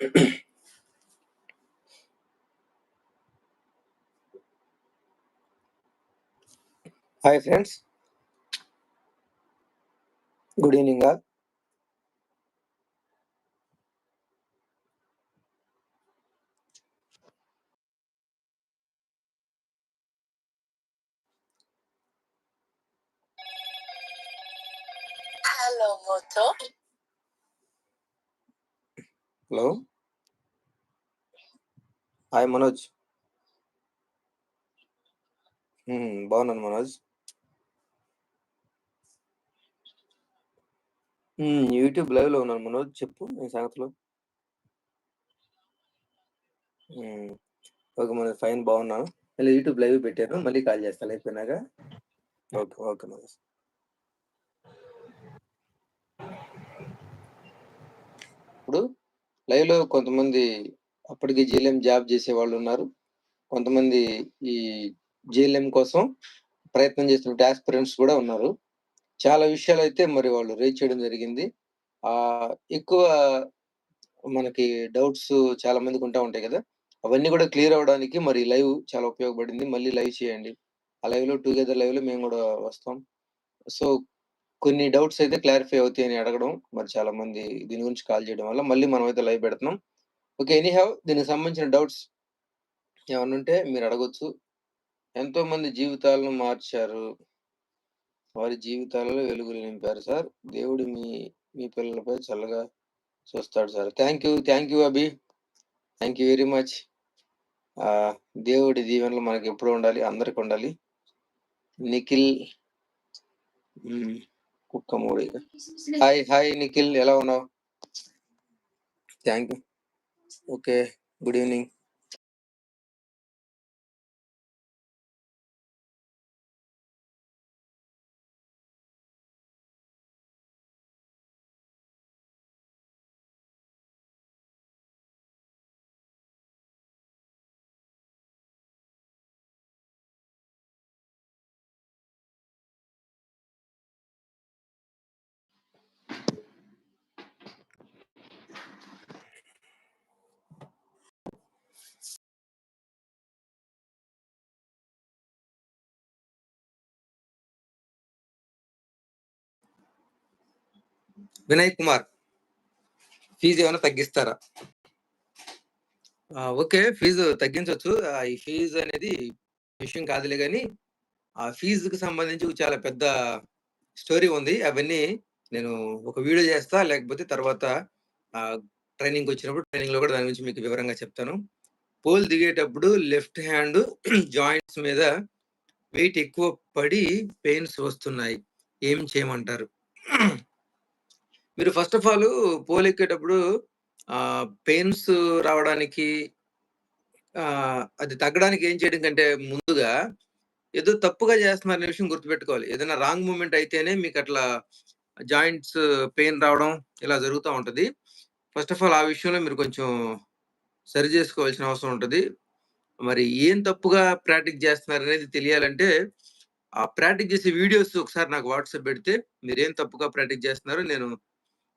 Hi friends, good evening all. Hello, Moto. Hello. Hi Manoj. హ్మ్, బాగున్నాను మనోజ్. హ్మ్, YouTube లైవ్లో ఉన్నాను మనోజ్ చెప్పు నీ సంగతులు. హ్మ్, ఓకే మనోజ్ ఫైన్ బాగున్నాను. మళ్ళీ యూట్యూబ్ లైవ్ పెట్టాను మళ్ళీ కాల్ చేస్తాను అయిపోయినాక. Okay okay Manoj. ఇప్పుడు లైవ్లో కొంతమంది అప్పటికి జీఎల్ఎం జాబ్ చేసే వాళ్ళు ఉన్నారు. కొంతమంది ఈ జీఎల్ఎం కోసం ప్రయత్నం చేస్తున్న ఆస్పిరెంట్స్ కూడా ఉన్నారు. చాలా విషయాలు అయితే మరి వాళ్ళు రేజ్ చేయడం జరిగింది. ఆ ఎక్కువ మనకి డౌట్స్ చాలా మందికి ఉంటా ఉంటాయి కదా. అవన్నీ కూడా క్లియర్ అవడానికి మరి లైవ్ చాలా ఉపయోగపడింది. మళ్ళీ లైవ్ చేయండి. ఆ లైవ్లో టుగెదర్ లైవ్లో మేము కూడా వస్తాం. సో కొన్ని డౌట్స్ అయితే క్లారిఫై అవుతాయి అని అడగడం మరి చాలా మంది దీని గురించి కాల్ చేయడం వల్ల మళ్ళీ మనం అయితే లైవ్ పెడుతున్నాం. ఓకే. ఎనీ హ్యావ్ దీనికి సంబంధించిన డౌట్స్ ఏమన్నా ఉంటే మీరు అడగొచ్చు. ఎంతో మంది జీవితాలను మార్చారు. వారి జీవితాలలో వెలుగులు నింపారు సార్. దేవుడు మీ మీ పిల్లలపై చల్లగా చూస్తాడు sir. Thank you thank you Abhi. Thank you very much. దేవుడి దీవెనలు మనకి ఎప్పుడు ఉండాలి అందరికి ఉండాలి. నిఖిల్ కుక్క మూడి హాయ్ హాయ్ నిఖిల్ ఎలా ఉన్నావు? Thank you. Okay, good evening. Vinay Kumar. Fee ఏమైనా తగ్గిస్తారా? ఓకే ఫీజు తగ్గించవచ్చు ఈ ఫీజు అనేది విషయం కాదులే కానీ ఆ ఫీజుకి సంబంధించి చాలా పెద్ద స్టోరీ ఉంది. అవన్నీ నేను ఒక వీడియో చేస్తా లేకపోతే తర్వాత ట్రైనింగ్ వచ్చినప్పుడు ట్రైనింగ్లో కూడా దాని గురించి మీకు వివరంగా చెప్తాను. పోల్ దిగేటప్పుడు లెఫ్ట్ హ్యాండ్ జాయింట్స్ మీద వెయిట్ ఎక్కువ పడి పెయిన్స్ వస్తున్నాయి. ఏం చేయమంటారు? మీరు ఫస్ట్ ఆఫ్ ఆల్ పోలెక్కేటప్పుడు పెయిన్స్ రావడానికి అది తగ్గడానికి ఏం చేయడం కంటే ముందుగా ఏదో తప్పుగా చేస్తున్నారనే విషయం గుర్తుపెట్టుకోవాలి. ఏదైనా రాంగ్ మూమెంట్ అయితేనే మీకు అట్లా జాయింట్స్ పెయిన్ రావడం ఇలా జరుగుతూ ఉంటుంది. ఫస్ట్ ఆఫ్ ఆల్ ఆ విషయంలో మీరు కొంచెం సరి చేసుకోవాల్సిన అవసరం ఉంటుంది. మరి ఏం తప్పుగా ప్రాక్టీస్ చేస్తున్నారు అనేది తెలియాలంటే ఆ ప్రాక్టీస్ చేసే వీడియోస్ ఒకసారి నాకు వాట్సాప్ పెడితే మీరు ఏం తప్పుగా ప్రాక్టీస్ చేస్తున్నారో నేను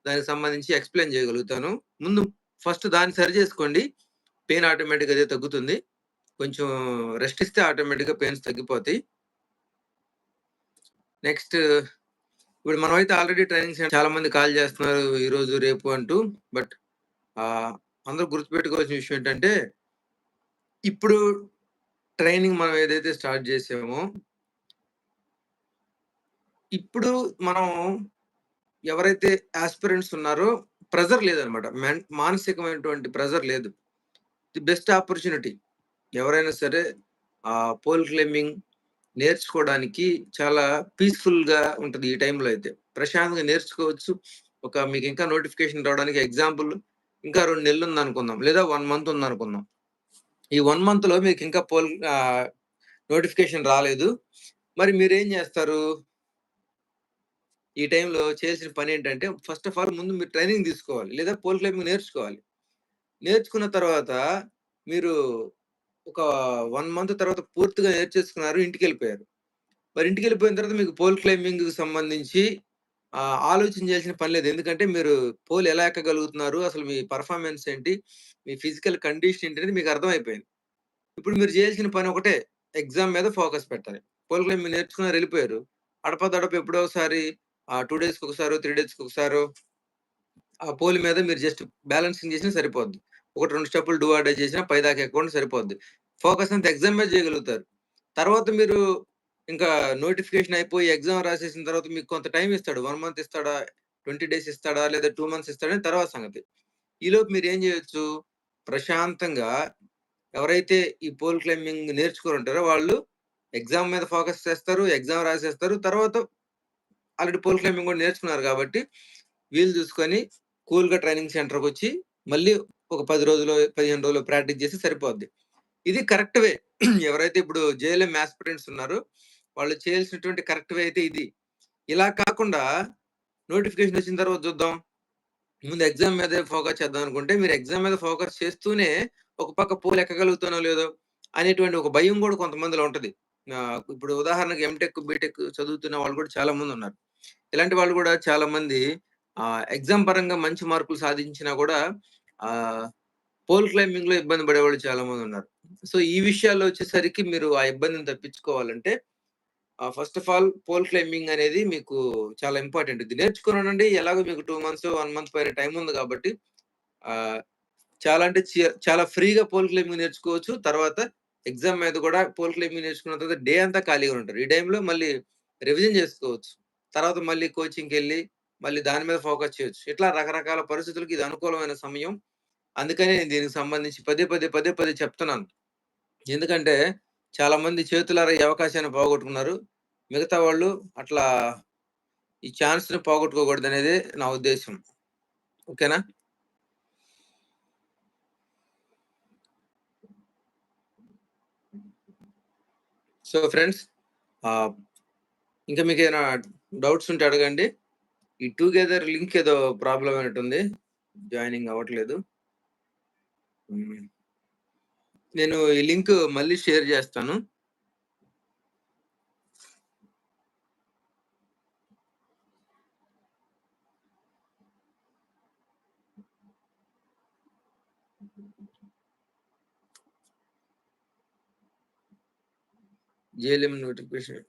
దానికి సంబంధించి ఎక్స్ప్లెయిన్ చేయగలుగుతాను. ముందు ఫస్ట్ దాన్ని సరి చేసుకోండి. పెయిన్ ఆటోమేటిక్ అదే తగ్గుతుంది. కొంచెం రెస్ట్ ఇస్తే ఆటోమేటిక్గా పెయిన్స్ తగ్గిపోతాయి. నెక్స్ట్ ఇప్పుడు మనమైతే ఆల్రెడీ ట్రైనింగ్ చాలా మంది కాల్ చేస్తున్నారు ఈ రోజు రేపు అంటూ. బట్ అందరూ గుర్తుపెట్టుకోవాల్సిన విషయం ఏంటంటే ఇప్పుడు ట్రైనింగ్ మనం ఏదైతే స్టార్ట్ చేసామో ఇప్పుడు మనం ఎవరైతే ఆస్పిరెంట్స్ ఉన్నారో ప్రెజర్ లేదనమాట. మానసికమైనటువంటి ప్రెజర్ లేదు. ది బెస్ట్ ఆపర్చునిటీ ఎవరైనా సరే ఆ పోల్ క్లైంబింగ్ నేర్చుకోవడానికి చాలా పీస్ఫుల్గా ఉంటుంది ఈ టైంలో అయితే. ప్రశాంతంగా నేర్చుకోవచ్చు. ఒక మీకు ఇంకా నోటిఫికేషన్ రావడానికి ఎగ్జాంపుల్ ఇంకా రెండు నెలలు ఉంది అనుకుందాం లేదా వన్ మంత్ ఉంది అనుకుందాం ఈ వన్ మంత్లో మీకు ఇంకా పోల్ నోటిఫికేషన్ రాలేదు. మరి మీరు ఏం చేస్తారు? ఈ టైంలో చేసిన పని ఏంటంటే ఫస్ట్ ఆఫ్ ఆల్ ముందు మీరు ట్రైనింగ్ తీసుకోవాలి లేదా పోల్ క్లైంబింగ్ నేర్చుకోవాలి నేర్చుకున్న తర్వాత మీరు ఒక వన్ మంత్ తర్వాత పూర్తిగా నేర్చేసుకున్నారు ఇంటికి వెళ్ళిపోయారు మరి ఇంటికి వెళ్ళిపోయిన తర్వాత మీకు పోల్ క్లైంబింగ్కి సంబంధించి ఆలోచన చేయాల్సిన పని లేదు. ఎందుకంటే మీరు పోల్ ఎలా ఎక్కగలుగుతున్నారు? అసలు మీ పర్ఫార్మెన్స్ ఏంటి? మీ ఫిజికల్ కండిషన్ ఏంటి అనేది మీకు అర్థమైపోయింది. ఇప్పుడు మీరు చేయాల్సిన పని ఒకటే ఎగ్జామ్ మీద ఫోకస్ పెట్టాలి. పోల్ క్లైంబింగ్ నేర్చుకున్నారు వెళ్ళిపోయారు అడప ఎప్పుడో ఒకసారి టూ డేస్‌కి ఒకసారో, 3 డేస్‌కి ఒకసారి ఆ పోల్ మీద మీరు జస్ట్ బ్యాలెన్సింగ్ చేసినా సరిపోద్ది. ఒకటి రెండు స్టెప్పులు డూ ఆర్డర్ డై చేసినా పైదాకా ఎక్కకుండా సరిపోద్ది. ఫోకస్ అంతా ఎగ్జామ్ మీద చేయగలుగుతారు. తర్వాత మీరు ఇంకా నోటిఫికేషన్ అయిపోయి ఎగ్జామ్ రాసేసిన తర్వాత మీకు కొంత టైం ఇస్తాడు. వన్ మంత్ ఇస్తాడా? 20 డేస్ ఇస్తాడా? లేదా టూ మంత్స్ ఇస్తాడా? తర్వాత సంగతి. ఈలోపు ఏం చేయొచ్చు? ప్రశాంతంగా ఎవరైతే ఈ పోల్ క్లైంబింగ్ నేర్చుకొనుంటారో వాళ్ళు ఎగ్జామ్ మీద ఫోకస్ చేస్తారు. ఎగ్జామ్ రాసేస్తారు. తర్వాత ఆల్రెడీ పోల్ క్లైంబింగ్ కూడా నేర్చుకున్నారు కాబట్టి వీలు చూసుకొని కూల్‌గా ట్రైనింగ్ సెంటర్‌కొచ్చి మళ్ళీ ఒక పది రోజులు పదిహేను రోజులు ప్రాక్టీస్ చేస్తే సరిపోద్ది. ఇది కరెక్ట్ వే. ఎవరైతే ఇప్పుడు జేఎల్ఎం ఆస్పిరెంట్స్ ఉన్నారో వాళ్ళు చేయాల్సినటువంటి కరెక్ట్ వే అయితే ఇది. ఇలా కాకుండా నోటిఫికేషన్ వచ్చిన తర్వాత చూద్దాం. ముందు ఎగ్జామ్ మీద ఫోకస్ చేద్దాం అనుకుంటే మీరు ఎగ్జామ్ మీద ఫోకస్ చేస్తూనే ఒక పక్క పోల్ ఎక్కగలుగుతానో లేదో అనేటువంటి ఒక భయం కూడా కొంతమందిలో ఉంటది. ఇప్పుడు ఉదాహరణకు ఎంటెక్, బీటెక్ చదువుతున్న వాళ్ళు కూడా చాలా మంది ఉన్నారు ఇలాంటి వాళ్ళు కూడా చాలా మంది ఆ ఎగ్జామ్ పరంగా మంచి మార్కులు సాధించినా కూడా ఆ పోల్ క్లైంబింగ్‌లో ఇబ్బంది పడేవాళ్ళు చాలా మంది ఉన్నారు సో, ఈ విషయాల్లో వచ్చేసరికి మీరు ఆ ఇబ్బందిని తప్పించుకోవాలంటే first of all pole climbing అనేది మీకు చాలా ఇంపార్టెంట్. ఇది నేర్చుకున్నానండి ఎలాగో మీకు టూ మంత్స్, వన్ మంత్ పైన టైం ఉంది కాబట్టి ఆ చాలా అంటే చాలా ఫ్రీగా పోల్ క్లైంబింగ్ నేర్చుకోవచ్చు. తర్వాత ఎగ్జామ్ మీద కూడా పోల్ క్లైంబింగ్ నేర్చుకున్న తర్వాత డే అంతా ఖాళీగా ఉంటారు. ఈ టైంలో మళ్ళీ రివిజన్ చేసుకోవచ్చు. తర్వాత మళ్ళీ కోచింగ్కి వెళ్ళి మళ్ళీ దాని మీద ఫోకస్ చేయొచ్చు. ఇట్లా రకరకాల పరిస్థితులకు ఇది అనుకూలమైన సమయం. అందుకనే నేను దీనికి సంబంధించి పదే, పదే, పదే, పదే చెప్తున్నాను. ఎందుకంటే చాలా మంది చేతులారా ఈ అవకాశాన్ని పోగొట్టుకున్నారు. మిగతా వాళ్ళు అట్లా ఈ ఛాన్స్‌ని పోగొట్టుకోకూడదనేదే నా ఉద్దేశం ఓకేనా? సో, ఫ్రెండ్స్ ఇంకా మీకు ఏమైనా డౌట్స్ ఉంటే అడగండి. ఈ టుగెదర్ లింక్ ఏదో ప్రాబ్లం అయినట్టుంది. జాయినింగ్ అవ్వట్లేదు. నేను ఈ లింక్ మళ్ళీ షేర్ చేస్తాను. JLM notification